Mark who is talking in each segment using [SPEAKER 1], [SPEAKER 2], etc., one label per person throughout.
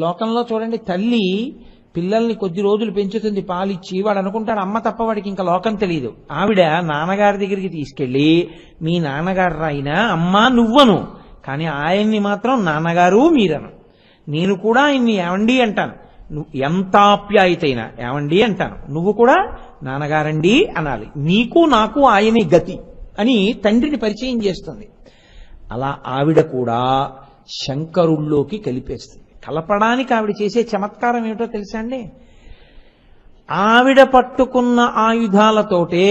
[SPEAKER 1] లోకంలో చూడండి తల్లి పిల్లల్ని కొద్ది రోజులు పెంచుతుంది పాలిచ్చి వాడు అనుకుంటాడు అమ్మ తప్ప వాడికి ఇంకా లోకం తెలియదు ఆవిడ నాన్నగారి దగ్గరికి తీసుకెళ్ళి మీ నాన్నగారు రాయినా అమ్మా నువ్వను కానీ ఆయన్ని మాత్రం నాన్నగారు మీరను. నేను కూడా ఆయన్ని ఏమండి అంటాను. నువ్వు ఎంత ఆప్యాయతైనా ఏమండి అంటాను. నువ్వు కూడా నాన్నగారండి అనాలి. నీకు నాకు ఆయనే గతి అని తండ్రిని పరిచయం చేస్తుంది. అలా ఆవిడ కూడా శంకరుల్లోకి కలిపేస్తుంది. కలపడానికి ఆవిడ చేసే చమత్కారం ఏమిటో తెలుసా అండి? ఆవిడ పట్టుకున్న ఆయుధాలతోటే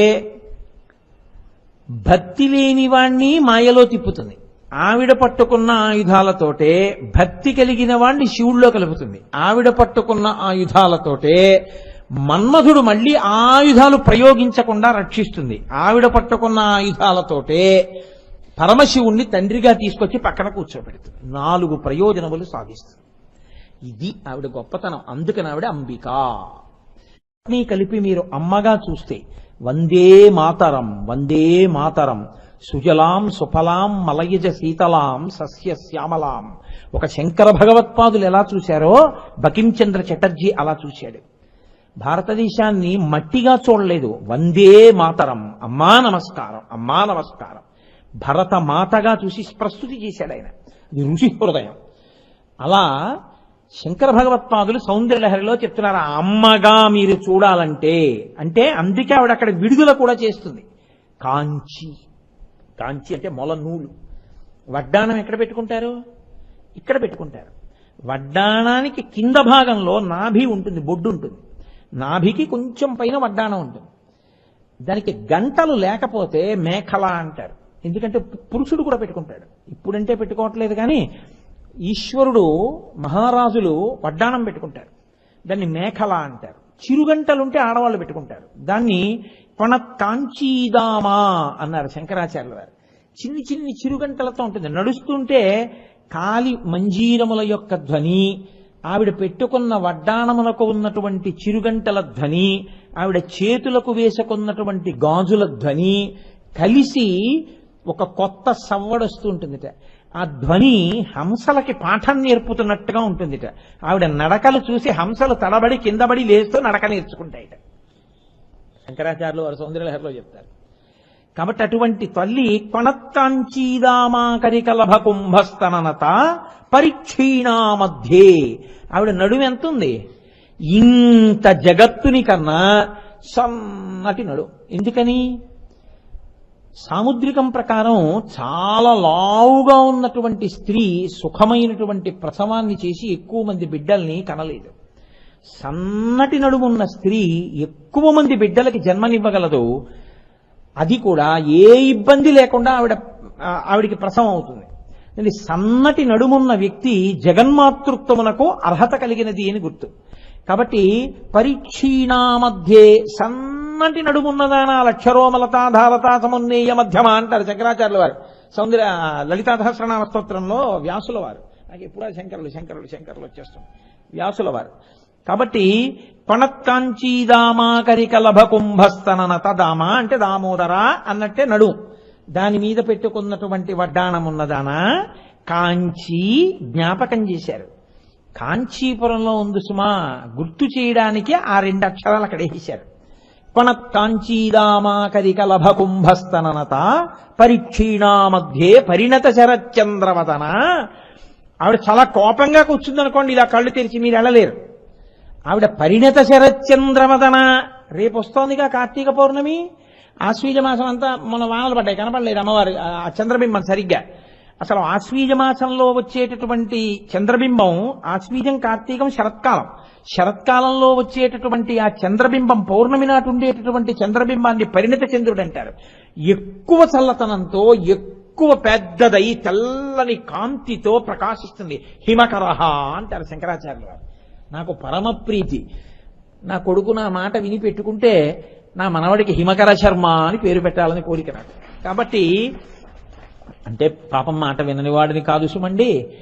[SPEAKER 1] భక్తి లేని వాణ్ణి మాయలో తిప్పుతుంది. ఆవిడ పట్టుకున్న ఆయుధాలతోటే భక్తి కలిగిన వాణ్ణి శివుడిలో కలుపుతుంది. ఆవిడ పట్టుకున్న ఆయుధాలతోటే మన్మధుడు మళ్ళీ ఆయుధాలు ప్రయోగించకుండా రక్షిస్తుంది. ఆవిడ పట్టుకున్న ఆయుధాలతోటే పరమశివుణ్ణి తండ్రిగా తీసుకొచ్చి పక్కన కూర్చోబెడుతుంది. నాలుగు ప్రయోజనములు సాధిస్తుంది. ఇది ఆవిడ గొప్పతనం. అందుకని ఆవిడ అంబిక. మీ కలిపి మీరు అమ్మగా చూస్తే వందే మాతరం వందే మాతరం. సుజలాం సుఫలాం మలయజ శీతలాం సస్య శ్యామలాం. ఒక శంకర భగవత్పాదులు ఎలా చూశారో బకించంద్ర చటర్జీ అలా చూశాడు. భారతదేశాన్ని మట్టిగా చూడలేదు. వందే మాతరం. అమ్మా నమస్కారం. అమ్మా నమస్కారం. భరత మాతగా చూసి ప్రస్తుతి చేశాడు ఆయన. అది ఋషి హృదయం. అలా శంకర భగవత్పాదులు సౌందర్యలహరిలో చెప్తున్నారు అమ్మగా మీరు చూడాలంటే. అంటే అందుకే ఆవిడ అక్కడ విడుదల కూడా చేస్తుంది. కాంచి. కాంచి అంటే మొల నూలు. వడ్డాణం ఎక్కడ పెట్టుకుంటారు? ఇక్కడ పెట్టుకుంటారు. వడ్డాణానికి కింద భాగంలో నాభి ఉంటుంది బొడ్డు ఉంటుంది. నాభికి కొంచెం పైన వడ్డాణం ఉంటుంది. దానికి గంటలు లేకపోతే మేఖల అంటారు. ఎందుకంటే పురుషుడు కూడా పెట్టుకుంటాడు. ఇప్పుడంటే పెట్టుకోవట్లేదు కానీ ఈశ్వరుడు మహారాజులు వడ్డాణం పెట్టుకుంటారు. దాన్ని మేఖల అంటారు. చిరుగంటలుంటే ఆడవాళ్ళు పెట్టుకుంటారు. దాన్ని కొన కాంచీదామా అన్నారు శంకరాచార్యుల వారు చిన్ని చిన్ని చిరుగంటలతో ఉంటుంది. నడుస్తుంటే కాలి మంజీరముల యొక్క ధ్వని ఆవిడ పెట్టుకున్న వడ్డాణములకు ఉన్నటువంటి చిరుగంటల ధ్వని ఆవిడ చేతులకు వేసుకున్నటువంటి గాజుల ధ్వని కలిసి ఒక కొత్త సవ్వడొస్తూ ఉంటుందిట. ఆ ధ్వని హంసలకి పాఠం నేర్పుతున్నట్టుగా ఉంటుందిట. ఆవిడ నడకలు చూసి హంసలు తడబడి కిందబడి లేస్తూ నడక నేర్చుకుంటాయిట. శంకరాచార్యులు వారు సౌందర్యలహరిలో చెప్తారు. కాబట్టి అటువంటి తల్లి కొణత్కాంచీదామాకరికలభ కుంభస్తననత పరిక్షీణా మధ్యే ఆవిడ నడుము ఎంత ఉంది ఇంత జగత్తుని కన్నా సన్నటి నడు. ఎందుకని? సాముద్రికం ప్రకారం చాలా లావుగా ఉన్నటువంటి స్త్రీ సుఖమైనటువంటి ప్రసవాన్ని చేసి ఎక్కువ మంది బిడ్డల్ని కనలేదు. సన్నటి నడుమున్న స్త్రీ ఎక్కువ మంది బిడ్డలకి జన్మనివ్వగలదు. అది కూడా ఏ ఇబ్బంది లేకుండా ఆవిడ ఆవిడికి ప్రసవం అవుతుంది. సన్నటి నడుమున్న వ్యక్తి జగన్మాతృత్వమునకు అర్హత కలిగినది అని గుర్తు. కాబట్టి పరీక్షీణామధ్యే సన్న సన్నటి నడుమున్నదాన లక్షరోమలతాధారతా సమున్నేయ మధ్యమ అంటారు శంకరాచార్యుల వారు. సౌందర్య లలితా సహస్రనామ స్తోత్రంలో వ్యాసుల వారు. నాకు ఎప్పుడా శంకరులు శంకరులు శంకరులు వచ్చేస్తాం. వ్యాసుల వారు. కాబట్టి పణత్కాంచీదామాకరికలభ కుంభస్తనన తదామ అంటే దామోదర అన్నట్టే నడు. దాని మీద పెట్టుకున్నటువంటి వడ్డాణం ఉన్నదాన కాంచీ జ్ఞాపకం చేశారు. కాంచీపురంలో ఉంది సుమా గుర్తు చేయడానికి ఆ రెండు అక్షరాలు అక్కడ వేశారు కొణత్కాంచీదామాకరికలభ కుంభస్తనత పరిక్షీణా మధ్యే పరిణత శరచంద్రవదన ఆవిడ చాలా కోపంగా కూర్చుందనుకోండి ఇలా కళ్ళు తెరిచి మీరు వెళ్ళలేరు ఆవిడ పరిణత శరచంద్రవదన రేపు వస్తోందిగా కార్తీక పౌర్ణమి. ఆశ్వీజ మాసం అంతా మన వానలు పడ్డాయి కనపడలేదు అమ్మవారు ఆ చంద్రబింబం సరిగ్గా. అసలు ఆశ్వీజ మాసంలో వచ్చేటటువంటి చంద్రబింబం ఆశ్వీజం కార్తీకం శరత్కాలం. శరత్కాలంలో వచ్చేటటువంటి ఆ చంద్రబింబం పౌర్ణమి నాటి ఉండేటటువంటి చంద్రబింబాన్ని పరిణత చంద్రుడు అంటారు. ఎక్కువ చల్లతనంతో ఎక్కువ పెద్దదై తెల్లని కాంతితో ప్రకాశిస్తుంది. హిమకరహ అంటారు శంకరాచార్యులు వారు నాకు పరమ ప్రీతి. నా కొడుకు నా మాట విని పెట్టుకుంటే నా మనవడికి హిమకర శర్మ అని పేరు పెట్టాలని కోరిక నాకు. కాబట్టి అంటే పాపం మాట వినని వాడిని కాదు సుమండి.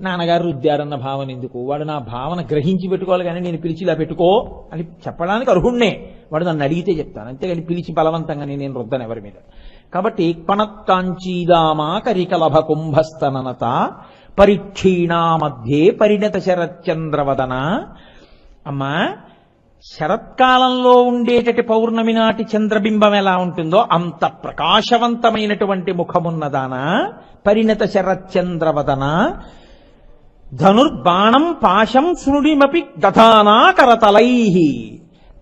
[SPEAKER 1] నాన్నగారు రుద్దారన్న భావన ఎందుకు? వాడు నా భావన గ్రహించి పెట్టుకోవాలి కానీ నేను పిలిచి ఇలా పెట్టుకో అని చెప్పడానికి అర్హుణ్ణే. వాడు నన్ను అడిగితే చెప్తాను. అంతేగాని పిలిచి బలవంతంగా నేను రుద్దను ఎవరి మీద. కాబట్టి కొణత్కాంచీదామా కరికలభ కుంభస్తననత పరిక్షీణా మధ్యే పరిణత శరత్చంద్రవదన. అమ్మా శరత్కాలంలో ఉండేటటి పౌర్ణమి నాటి చంద్రబింబం ఎలా ఉంటుందో అంత ప్రకాశవంతమైనటువంటి ముఖమున్నదానా. పరిణత శరత్చంద్రవదన. ధనుర్బాణం పాశం శృణిమపి దధానాకరతలై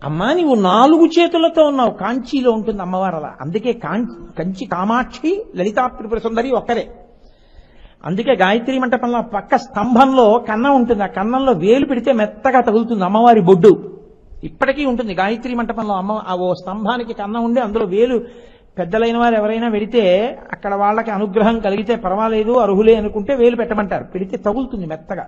[SPEAKER 1] అమ్మా నీవు నాలుగు చేతులతో ఉన్నావు. కాంచీలో ఉంటుంది అమ్మవారు అలా అందుకే కాంచి కంచి కామాక్షి లలితా త్రిపుర సుందరి ఒక్కరే. అందుకే గాయత్రి మంటపంలో పక్క స్తంభంలో కన్నం ఉంటుంది. ఆ కన్నంలో వేలు పెడితే మెత్తగా తగులుతుంది అమ్మవారి బొడ్డు. ఇప్పటికీ ఉంటుంది. గాయత్రి మంటపంలో అమ్మ ఆ ఓ స్తంభానికి కన్నం ఉండి అందులో వేలు పెద్దలైన వారు ఎవరైనా వెడితే అక్కడ వాళ్ళకి అనుగ్రహం కలిగితే పర్వాలేదు అర్హులే అనుకుంటే వేలు పెట్టమంటారు. పెడితే తగులుతుంది మెత్తగా.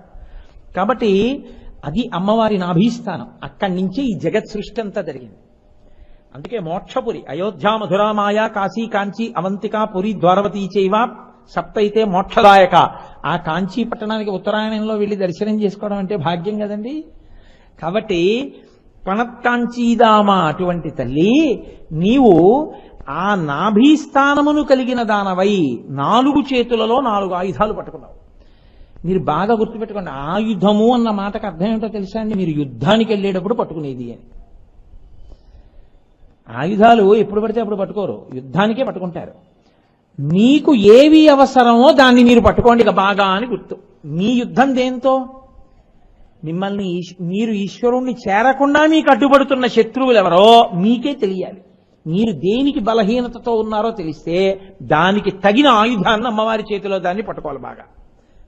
[SPEAKER 1] కాబట్టి అది అమ్మవారి నాభీస్థానం. అక్కడి నుంచే ఈ జగత్ సృష్టి అంతా జరిగింది. అందుకే మోక్షపురి అయోధ్య మధురామాయ కాశీ కాంచి అవంతిక పురి ద్వారవతి చైవ సప్తైతే మోక్షదాయక. ఆ కాంచీ పట్టణానికి ఉత్తరాయణంలో వెళ్ళి దర్శనం చేసుకోవడం అంటే భాగ్యం కదండి? కాబట్టి పణత్కాంచీదామ అటువంటి తల్లి నీవు ఆ నాభీస్థానమును కలిగిన దానవై నాలుగు చేతులలో నాలుగు ఆయుధాలు పట్టుకున్నావు. మీరు బాగా గుర్తుపెట్టుకోండి ఆయుధము అన్న మాటకు అర్థం ఏమిటో తెలుసా అండి? మీరు యుద్ధానికి వెళ్ళేటప్పుడు పట్టుకునేది అని. ఆయుధాలు ఎప్పుడు పడితే అప్పుడు పట్టుకోరు యుద్ధానికే పట్టుకుంటారు. మీకు ఏవి అవసరమో దాన్ని మీరు పట్టుకోండి ఇక బాగా అని గుర్తు. మీ యుద్ధం దేంతో? మిమ్మల్ని మీరు ఈశ్వరుణ్ణి చేరకుండా మీకు అడ్డుపడుతున్న శత్రువులు ఎవరో మీకే తెలియాలి. మీరు దేనికి బలహీనతతో ఉన్నారో తెలిస్తే దానికి తగిన ఆయుధాన్ని అమ్మవారి చేతిలో దాన్ని పట్టుకోవాలి బాగా.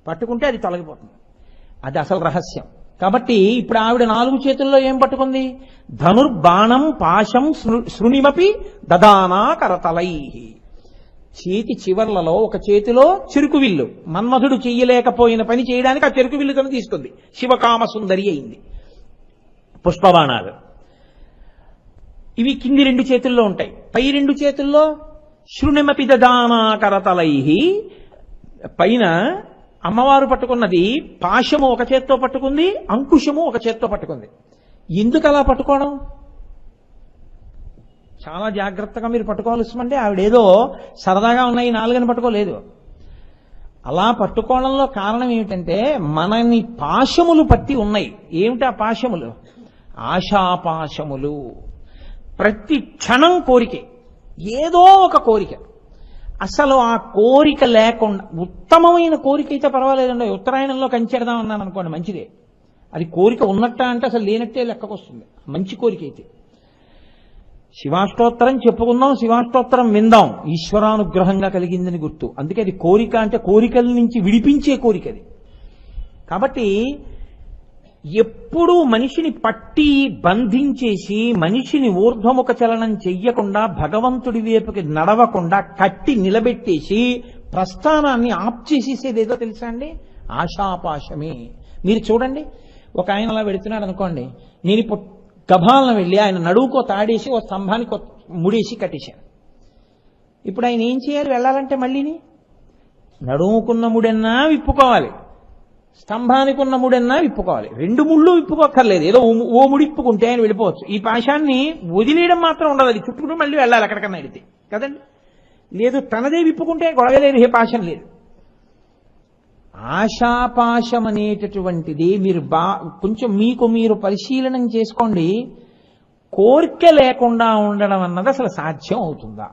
[SPEAKER 1] పట్టుకుంటే అది తొలగిపోతుంది. అది అసలు రహస్యం. కాబట్టి ఇప్పుడు ఆవిడ నాలుగు చేతుల్లో ఏం పట్టుకుంది? ధనుర్బాణం పాశం శృ- శృణిమపి దదానా కరతలై. చేతి చివర్లలో ఒక చేతిలో చెరుకు విల్లు. మన్మధుడు చెయ్యలేకపోయిన పని చేయడానికి ఆ చెరుకు విల్లుతోనే తీసుకుంది. శివకామ సుందరి అయింది. పుష్పబాణాలు. ఇవి కింది రెండు చేతుల్లో ఉంటాయి. పై రెండు చేతుల్లో శృణిమపి దదానా పైన అమ్మవారు పట్టుకున్నది పాశము ఒక చేత్తో పట్టుకుంది అంకుశము ఒక చేత్తో పట్టుకుంది. ఎందుకు అలా పట్టుకోవడం? చాలా జాగ్రత్తగా మీరు పట్టుకోవాల్సిందంటే ఆవిడేదో సరదాగా ఉన్నాయి నాలుగని పట్టుకోలేదు. అలా పట్టుకోవడంలో కారణం ఏమిటంటే మనని పాశములు పట్టి ఉన్నాయి. ఏమిటి ఆ పాశములు? ఆశాపాశములు. ప్రతి క్షణం కోరికే. ఏదో ఒక కోరిక. అసలు ఆ కోరిక లేకుండా ఉత్తమమైన కోరిక అయితే పర్వాలేదండి. ఉత్తరాయణంలో కంచెడదాం అన్నాను అనుకోండి మంచిదే. అది కోరిక ఉన్నట్ట అంటే అసలు లేనట్టే లెక్కకొస్తుంది. మంచి కోరిక అయితే. శివాష్టోత్తరం చెప్పుకుందాం శివాష్టోత్తరం విందాం. ఈశ్వరానుగ్రహంగా కలిగిందని గుర్తు. అందుకే అది కోరిక అంటే కోరికల నుంచి విడిపించే కోరిక అది కాబట్టి ఎప్పుడూ మనిషిని పట్టి బంధించేసి మనిషిని ఊర్ధ్వముఖ చలనం చెయ్యకుండా భగవంతుడి వైపుకి నడవకుండా కట్టి నిలబెట్టేసి ప్రస్థానాన్ని ఆప్ చేసేసేదేదో తెలుసా అండి? ఆశాపాశమే. మీరు చూడండి ఒక ఆయన అలా పెడుతున్నాడు అనుకోండి నేను ఇప్పుడు గభాలను వెళ్ళి ఆయన నడువుకో తాడేసి ఓ స్తంభానికి ముడేసి కట్టేశాను ఇప్పుడు ఆయన ఏం చేయాలి? వెళ్ళాలంటే మళ్ళీని నడుముకున్న ముడన్నా విప్పుకోవాలి. స్తంభానికి ఉన్న ముడన్నా విప్పుకోవాలి. రెండు ముళ్ళు విప్పుకోక్కర్లేదు. ఏదో ఓ- ముడి ఇప్పుకుంటే ఆయన వెళ్ళిపోవచ్చు. ఈ పాశాన్ని వదిలేయడం మాత్రం ఉండదు. అది చుట్టుకుంటూ మళ్ళీ వెళ్ళాలి ఎక్కడికన్నా వెళితే. కదండి? లేదు తనదే విప్పుకుంటే గొడవ లేదు ఏ పాశం లేదు. ఆశాపాశం అనేటటువంటిది మీరు బా కొంచెం మీకు మీరు పరిశీలనం చేసుకోండి. కోరిక లేకుండా ఉండడం అన్నది అసలు సాధ్యం అవుతుందా?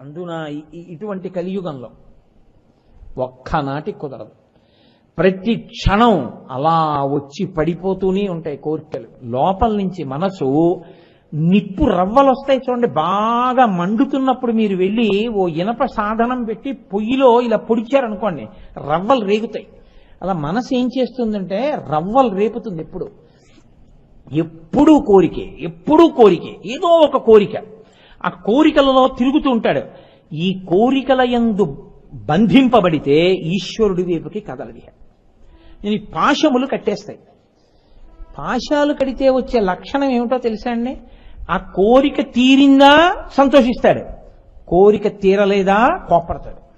[SPEAKER 1] అందున ఇటువంటి కలియుగంలో ఒక్కనాటి కుదరదు. ప్రతి క్షణం అలా వచ్చి పడిపోతూనే ఉంటాయి కోరికలు. లోపల నుంచి మనసు నిప్పు రవ్వలు వస్తాయి చూడండి. బాగా మండుతున్నప్పుడు మీరు వెళ్ళి ఓ ఇనప సాధనం పెట్టి పొయ్యిలో ఇలా పొడిచారనుకోండి రవ్వలు రేగుతాయి. అలా మనసు ఏం చేస్తుందంటే రవ్వలు రేపుతుంది ఎప్పుడు. ఎప్పుడూ కోరికే ఎప్పుడూ కోరికే ఏదో ఒక కోరిక. ఆ కోరికలలో తిరుగుతూ ఉంటాడు. ఈ కోరికల ఎందు బంధింపబడితే ఈశ్వరుడి వైపుకి కదలవి. నేను ఈ పాశములు కట్టేస్తాయి. పాశాలు కడితే వచ్చే లక్షణం ఏమిటో తెలుసా అండి? ఆ కోరిక తీరిందా సంతోషిస్తాడు. కోరిక తీరలేదా కోపడతాడు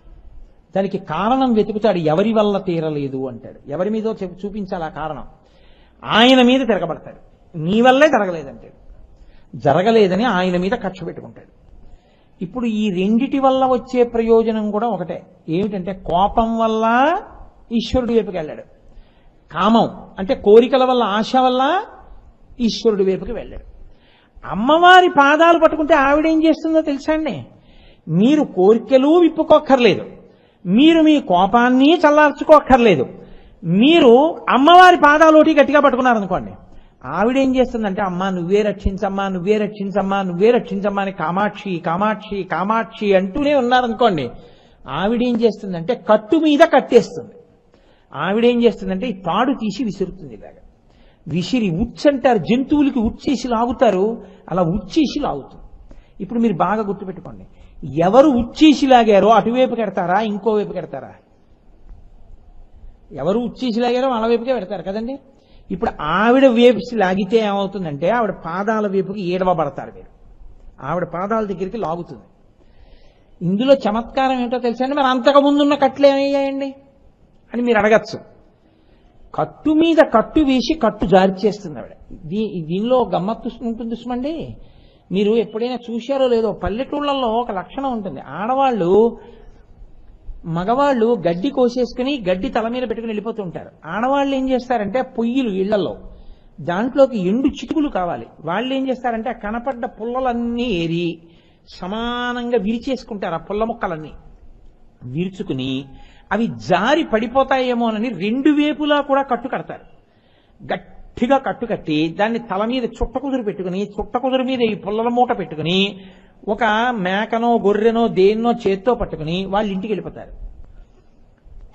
[SPEAKER 1] దానికి కారణం వెతుకుతాడు. ఎవరి వల్ల తీరలేదు అంటాడు. ఎవరి మీదో చూపించాలి ఆ కారణం. ఆయన మీద తిరగబడతాడు. నీ వల్లే జరగలేదంటాడు. జరగలేదని ఆయన మీద ఖర్చు పెట్టుకుంటాడు. ఇప్పుడు ఈ రెండిటి వల్ల వచ్చే ప్రయోజనం కూడా ఒకటే. ఏమిటంటే కోపం వల్ల ఈశ్వరుడి వైపుకి వెళ్ళాడు. కామం అంటే కోరికల వల్ల ఆశ వల్ల ఈశ్వరుడి వైపుకి వెళ్ళాడు. అమ్మవారి పాదాలు పట్టుకుంటే ఆవిడేం చేస్తుందో తెలుసా అండి? మీరు కోరికలు విప్పుకోక్కర్లేదు. మీరు మీ కోపాన్ని చల్లార్చుకోక్కర్లేదు. మీరు అమ్మవారి పాదాలోటి గట్టిగా పట్టుకున్నారనుకోండి ఆవిడేం చేస్తుందంటే అమ్మా నువ్వే రక్షించమ్మా నువ్వే రక్షించమ్మా నువ్వే రక్షించమ్మా అని కామాక్షి కామాక్షి కామాక్షి అంటూనే ఉన్నారనుకోండి ఆవిడేం చేస్తుందంటే కట్టు మీద కట్టేస్తుంది. ఆవిడేం చేస్తుందంటే ఈ తాడు తీసి విసురుతుంది ఇలాగ. విసిరి ఉచ్చంటారు జంతువులకి ఉచ్చేసి లాగుతారు అలా ఉచ్చేసి లాగుతుంది. ఇప్పుడు మీరు బాగా గుర్తుపెట్టుకోండి. ఎవరు ఉచ్చేసి లాగారో అటువైపు కడతారా ఇంకో వైపు కడతారా? ఎవరు ఉచ్చేసి లాగారో వాళ్ళ వైపుకే పెడతారు కదండి? ఇప్పుడు ఆవిడ వేపు లాగితే ఏమవుతుందంటే ఆవిడ పాదాల వేపుకి ఏడవబడతారు మీరు ఆవిడ పాదాల దగ్గరికి లాగుతుంది. ఇందులో చమత్కారం ఏంటో తెలుసా అండి? మరి అంతకు ముందున్న కట్లు ఏమయ్యాయండి? అని మీరు అడగచ్చు. కట్టు మీద కట్టు వేసి కట్టు జారి చేస్తుంది ఆవిడ. దీ దీనిలో గమ్మత్తు ఉంటుంది సుమండి మీరు ఎప్పుడైనా చూశారో లేదో పల్లెటూళ్ళల్లో ఒక లక్షణం ఉంటుంది. ఆడవాళ్ళు మగవాళ్ళు గడ్డి కోసేసుకుని గడ్డి తల మీద పెట్టుకుని వెళ్ళిపోతుంటారు. ఆడవాళ్ళు ఏం చేస్తారంటే పొయ్యిలు ఇళ్ళలో దాంట్లోకి ఎండు చిటుకులు కావాలి. వాళ్ళు ఏం చేస్తారంటే ఆ కనపడ్డ పుల్లలన్నీ ఏరి సమానంగా విరిచేసుకుంటారు ఆ పుల్ల ముక్కలన్నీ. విరుచుకుని అవి జారి పడిపోతాయేమోనని రెండు వేపులా కూడా కట్టు కడతారు. గట్టిగా కట్టు కట్టి దాన్ని తల మీద చుట్ట కుదురు పెట్టుకుని చుట్ట కుదురు మీద ఈ పుల్లల మూట పెట్టుకుని ఒక మేకనో గొర్రెనో దేన్నో చేత్తో పట్టుకుని వాళ్ళ ఇంటికి వెళ్ళిపోతారు.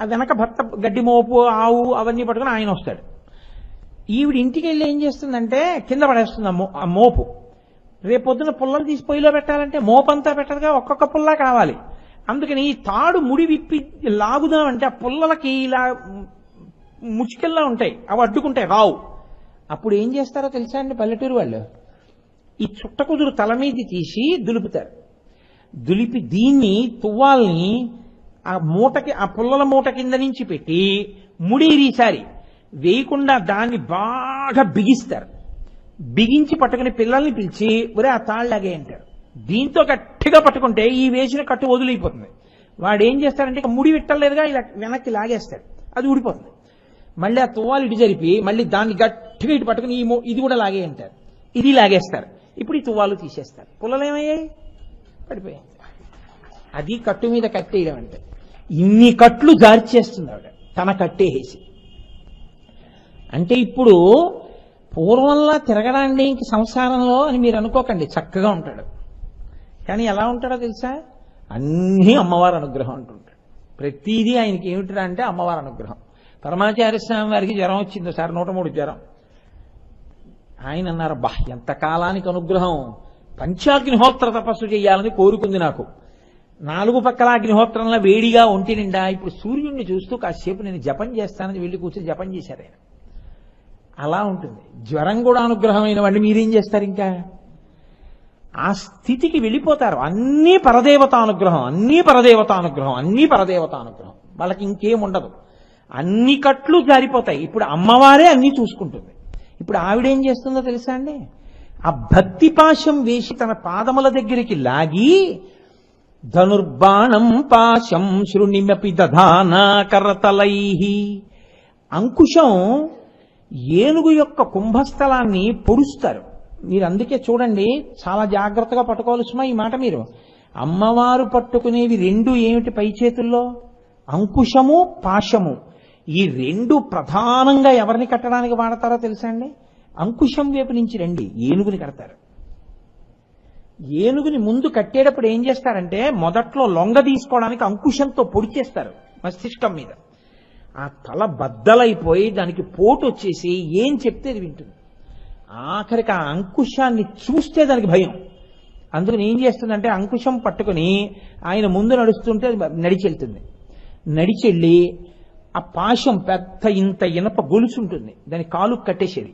[SPEAKER 1] ఆ వెనక భర్త గడ్డి మోపు ఆవు అవన్నీ పట్టుకుని ఆయన వస్తాడు. ఈవిడ ఇంటికి వెళ్ళి ఏం చేస్తుందంటే కింద పడేస్తుంది ఆ మో- మోపు. రేపొద్దున పుల్లలు తీసి పొయ్యిలో పెట్టాలంటే మోపంతా పెట్టదుగా ఒక్కొక్క పుల్ల కావాలి. అందుకని ఈ తాడు ముడి విప్పి లాగుదామంటే ఆ పుల్లలకి ఇలా ముచ్చుకెల్లా ఉంటాయి. అవి అడ్డుకుంటాయి రావు. అప్పుడు ఏం చేస్తారో తెలుసా అండి పల్లెటూరు వాళ్ళు? ఈ చుట్ట కుదురు తల మీద తీసి దులుపుతారు. దులిపి దీన్ని తువ్వాల్ని ఆ మూటకి ఆ పుల్లల మూట కింద నుంచి పెట్టి ముడిరీసారి వేయకుండా దాన్ని బాగా బిగిస్తారు. బిగించి పట్టుకుని పిల్లల్ని పిలిచి ఒరే ఆ తాళ్ళలాగే అంటారు. దీంతో గట్టిగా పట్టుకుంటే ఈ వేసిన కట్టు వదిలిపోతుంది. వాడు ఏం చేస్తారంటే ఇక ముడి విట్టలేదుగా ఇలా వెనక్కి లాగేస్తాడు అది ఊడిపోతుంది. మళ్ళీ ఆ తువ్వాలు ఇటు జరిపి మళ్ళీ దాన్ని గట్టిగా ఇటు పట్టుకుని ఈ ఇది కూడా లాగే అంటారు. ఇది లాగేస్తారు. ఇప్పుడు ఈ తువ్వాలు తీసేస్తారు. పుల్లలు ఏమయ్యాయి? పడిపోయాయి. అది కట్టు మీద కట్టేయడం అంటే. ఇన్ని కట్లు జార్చేస్తుంది ఆవిడ. తన కట్టేసి అంటే ఇప్పుడు పూర్వంలా తిరగడాన్ని ఇంక సంసారంలో అని మీరు అనుకోకండి. చక్కగా ఉంటాడు. కానీ ఎలా ఉంటాడో తెలుసా? అన్నీ అమ్మవారి అనుగ్రహం అంటుంటాడు. ప్రతిదీ ఆయనకి ఏమిటిరా అంటే అమ్మవారి అనుగ్రహం. పరమాచార్య స్వామి వారికి జ్వరం వచ్చింది సార్ నూట మూడు జ్వరం. ఆయన అన్నారు బా ఎంత కాలానికి అనుగ్రహం. పంచాగ్నిహోత్ర తపస్సు చేయాలని కోరుకుంది నాకు. నాలుగు పక్కల అగ్నిహోత్రంలో వేడిగా ఒంటి నిండా ఇప్పుడు సూర్యుడిని చూస్తూ కాసేపు నేను జపం చేస్తానని వెళ్ళి కూర్చొని జపం చేశారు ఆయన. అలా ఉంటుంది. జ్వరం కూడా అనుగ్రహమైన వాడిని మీరేం చేస్తారు ఇంకా? ఆ స్థితికి వెళ్ళిపోతారు. అన్నీ పరదేవతానుగ్రహం అన్నీ పరదేవతానుగ్రహం అన్నీ పరదేవతానుగ్రహం వాళ్ళకి ఇంకేం ఉండదు. అన్ని కట్లు జారిపోతాయి. ఇప్పుడు అమ్మవారే అన్నీ చూసుకుంటుంది. ఇప్పుడు ఆవిడేం చేస్తుందో తెలుసా అండి? ఆ భక్తి పాశం వేసి తన పాదముల దగ్గరికి లాగి ధనుర్బాణం పాశం శృణిమపి దధాన కరతలై అంకుశం ఏనుగు యొక్క కుంభస్థలాన్ని పొడుస్తారు. మీరు అందుకే చూడండి చాలా జాగ్రత్తగా పట్టుకోవాలి సుమా ఈ మాట మీరు. అమ్మవారు పట్టుకునేవి రెండు ఏమిటి పై చేతుల్లో? అంకుశము పాశము. ఈ రెండు ప్రధానంగా ఎవరిని కట్టడానికి వాడతారో తెలుసా అండి? అంకుశం వైపు నుంచి రండి ఏనుగుని కడతారు. ఏనుగుని ముందు కట్టేటప్పుడు ఏం చేస్తారంటే మొదట్లో లొంగ తీసుకోవడానికి అంకుశంతో పొడి చేస్తారు మస్తిష్కం మీద. ఆ తల బద్దలైపోయి దానికి పోటు వచ్చేసి ఏం చెప్తే అది వింటుంది. ఆఖరికి ఆ అంకుశాన్ని చూస్తే దానికి భయం. అందుకని ఏం చేస్తుందంటే అంకుశం పట్టుకుని ఆయన ముందు నడుస్తుంటే అది నడిచెళ్తుంది. నడిచెళ్ళి ఆ పాశం పెద్ద ఇంత ఇనప గొలుసు ఉంటుంది దాని కాలు కట్టేసేది.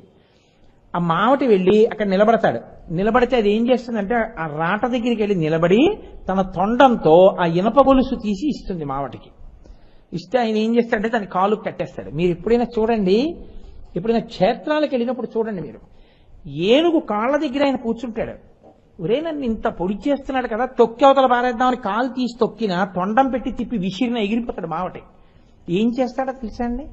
[SPEAKER 1] ఆ మావటి వెళ్ళి అక్కడ నిలబడతాడు. నిలబడితే అది ఏం చేస్తుందంటే ఆ రాట దగ్గరికి వెళ్ళి నిలబడి తన తొండంతో ఆ ఇనప గొలుసు తీసి ఇస్తుంది మావటికి. ఇస్తే ఆయన ఏం చేస్తాడంటే దాని కాలు కట్టేస్తాడు. మీరు ఎప్పుడైనా చూడండి ఎప్పుడైనా క్షేత్రాలకు వెళ్ళినప్పుడు చూడండి మీరు. ఏనుగు కాళ్ళ దగ్గర ఆయన కూర్చుంటాడు. ఒరే నన్ను ఇంత పొడి చేస్తున్నాడు కదా తొక్కి అవతల పారేద్దామని కాలు తీసి తొక్కిన తొండం పెట్టి తిప్పి విసిరిన ఎగిరిపోతాడు మావటి. ఏం చేస్తాడో తెలుసండి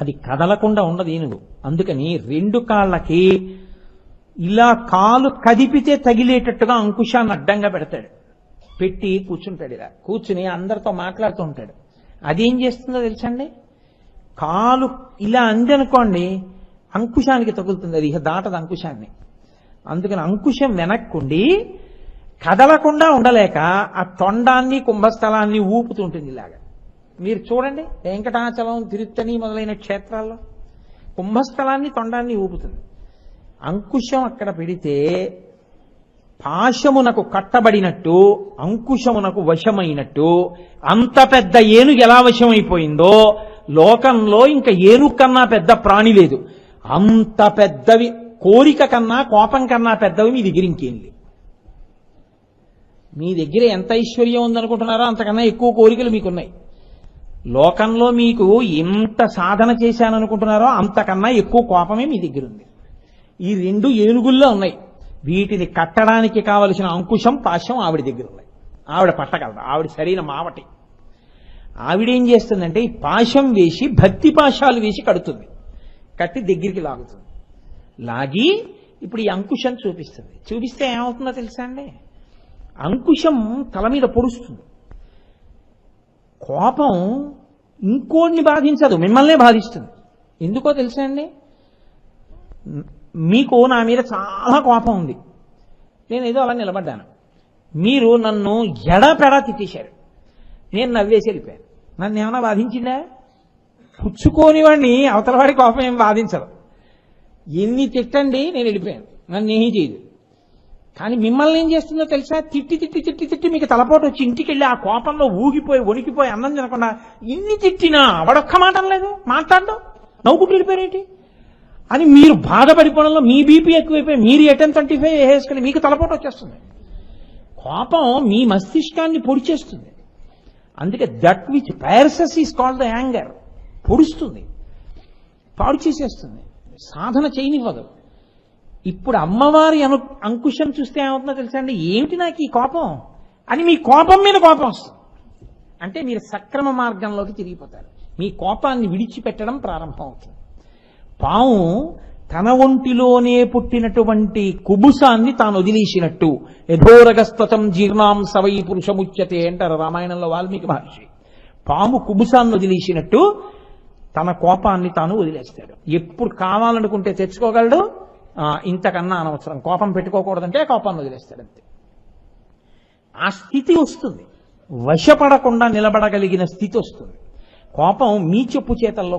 [SPEAKER 1] అది కదలకుండా ఉండదు ఏనుగు అందుకని రెండు కాళ్ళకి ఇలా కాలు కదిపితే తగిలేటట్టుగా అంకుశాన్ని అడ్డంగా పెడతాడు. పెట్టి కూర్చుంటాడు ఇలా. కూర్చుని అందరితో మాట్లాడుతూ ఉంటాడు. అదేం చేస్తుందో తెలుసండి కాలు ఇలా అందనుకోండి అంకుశానికి తగులుతుంది. అది ఇక దాటదు అంకుశాన్ని. అందుకని అంకుశం వెనక్కుండి కదలకుండా ఉండలేక ఆ తొండాన్ని కుంభస్థలాన్ని ఊపుతుంటుంది ఇలాగా. మీరు చూడండి వెంకటాచలం తిరుత్తని మొదలైన క్షేత్రాల్లో కుంభస్థలాన్ని తొండాన్ని ఊపుతుంది. అంకుశం అక్కడ పెడితే పాశమునకు కట్టబడినట్టు అంకుశమునకు వశమైనట్టు అంత పెద్ద ఏనుగు ఎలా వశమైపోయిందో లోకంలో ఇంకా ఏనుగు కన్నా పెద్ద ప్రాణి లేదు. అంత పెద్దవి కోరిక కన్నా కోపం కన్నా పెద్దవి మీ దగ్గర ఇంకేంది మీ దగ్గర ఎంత ఐశ్వర్యం ఉందనుకుంటున్నారో అంతకన్నా ఎక్కువ కోరికలు మీకున్నాయి. లోకంలో మీకు ఎంత సాధన చేశాననుకుంటున్నారో అంతకన్నా ఎక్కువ కోపమే మీ దగ్గర ఉంది ఈ రెండు ఏనుగుల్లో ఉన్నాయి. వీటిని కట్టడానికి కావలసిన అంకుశం పాశం ఆవిడ దగ్గర ఉన్నాయి ఆవిడ పట్టగలదు. ఆవిడ సరైన మావటి. ఆవిడేం చేస్తుందంటే ఈ పాశం వేసి భక్తి పాశాలు వేసి కడుతుంది. కట్టి దగ్గరికి లాగుతుంది. లాగి ఇప్పుడు ఈ అంకుశం చూపిస్తుంది. చూపిస్తే ఏమవుతుందో తెలుసా అండి? అంకుశం తల మీద పొడుస్తుంది. కోపం ఇంకోడిని బాధించదు మిమ్మల్నే బాధిస్తుంది. ఎందుకో తెలుసా అండి? మీకు నా మీద చాలా కోపం ఉంది. నేను ఏదో అలా నిలబడ్డాను. మీరు నన్ను ఎడపెడా తిట్టేశారు. నేను నవ్వేసి వెళ్ళిపోయాను. నన్ను ఏమైనా బాధించిందా? పుచ్చుకోని వాడిని అవతల వాడి కోపం ఏం బాధించదు. ఎన్ని తిట్టండి నేను వెళ్ళిపోయాను. నన్ను ఏమీ చేయదు. కానీ మిమ్మల్ని ఏం చేస్తుందో తెలుసా? తిట్టి తిట్టి తిట్టి తిట్టి మీకు తలపోటు వచ్చి ఇంటికి వెళ్ళి ఆ కోపంలో ఊగిపోయి వణికిపోయి అన్నం తినకుండా ఇన్ని తిట్టినా అవడొక్క మాట లేదు. మాట్లాడడం నవ్వుకుంటూ వెళ్ళిపోయారేంటి? అని మీరు బాధపడిపోవడంలో మీ బీపీ ఎక్కువైపోయి మీరు ఎటెన్ ట్వంటీ ఫైవ్ వేసుకుని మీకు తలపోటు వచ్చేస్తుంది. కోపం మీ మస్తిష్కాన్ని పొడిచేస్తుంది అందుకే దట్ విచ్ పైరసస్ ఈస్ కాల్డ్ ద యాంగర్ పొడుస్తుంది. పాడు చేసేస్తుంది. సాధన చేయనివ్వదు. ఇప్పుడు అమ్మవారి అను అంకుశం చూస్తే ఏమవుతుందో తెలుసా అండి? ఏమిటి నాకు ఈ కోపం? అని మీ కోపం మీద కోపం వస్తుంది. అంటే మీరు సక్రమ మార్గంలోకి తిరిగిపోతారు. మీ కోపాన్ని విడిచిపెట్టడం ప్రారంభం అవుతుంది పాము తన ఒంటిలోనే పుట్టినటువంటి కుబుసాన్ని తాను వదిలేసినట్టు. యథోరగస్తతం జీర్ణాం సవై పురుషముచ్యతే అంటారు రామాయణంలో వాల్మీకి మహర్షి. పాము కుబుసాన్ని వదిలేసినట్టు తన కోపాన్ని తాను వదిలేస్తాడు. ఎప్పుడు కావాలనుకుంటే తెచ్చుకోగలడు? ఇంతకన్నా అనవసరం. కోపం పెట్టుకోకూడదంటే కోపాన్ని వదిలేస్తాడు అంతే. ఆ స్థితి వస్తుంది. వశపడకుండా నిలబడగలిగిన స్థితి వస్తుంది. కోపం మీ చెప్పు చేతల్లోకి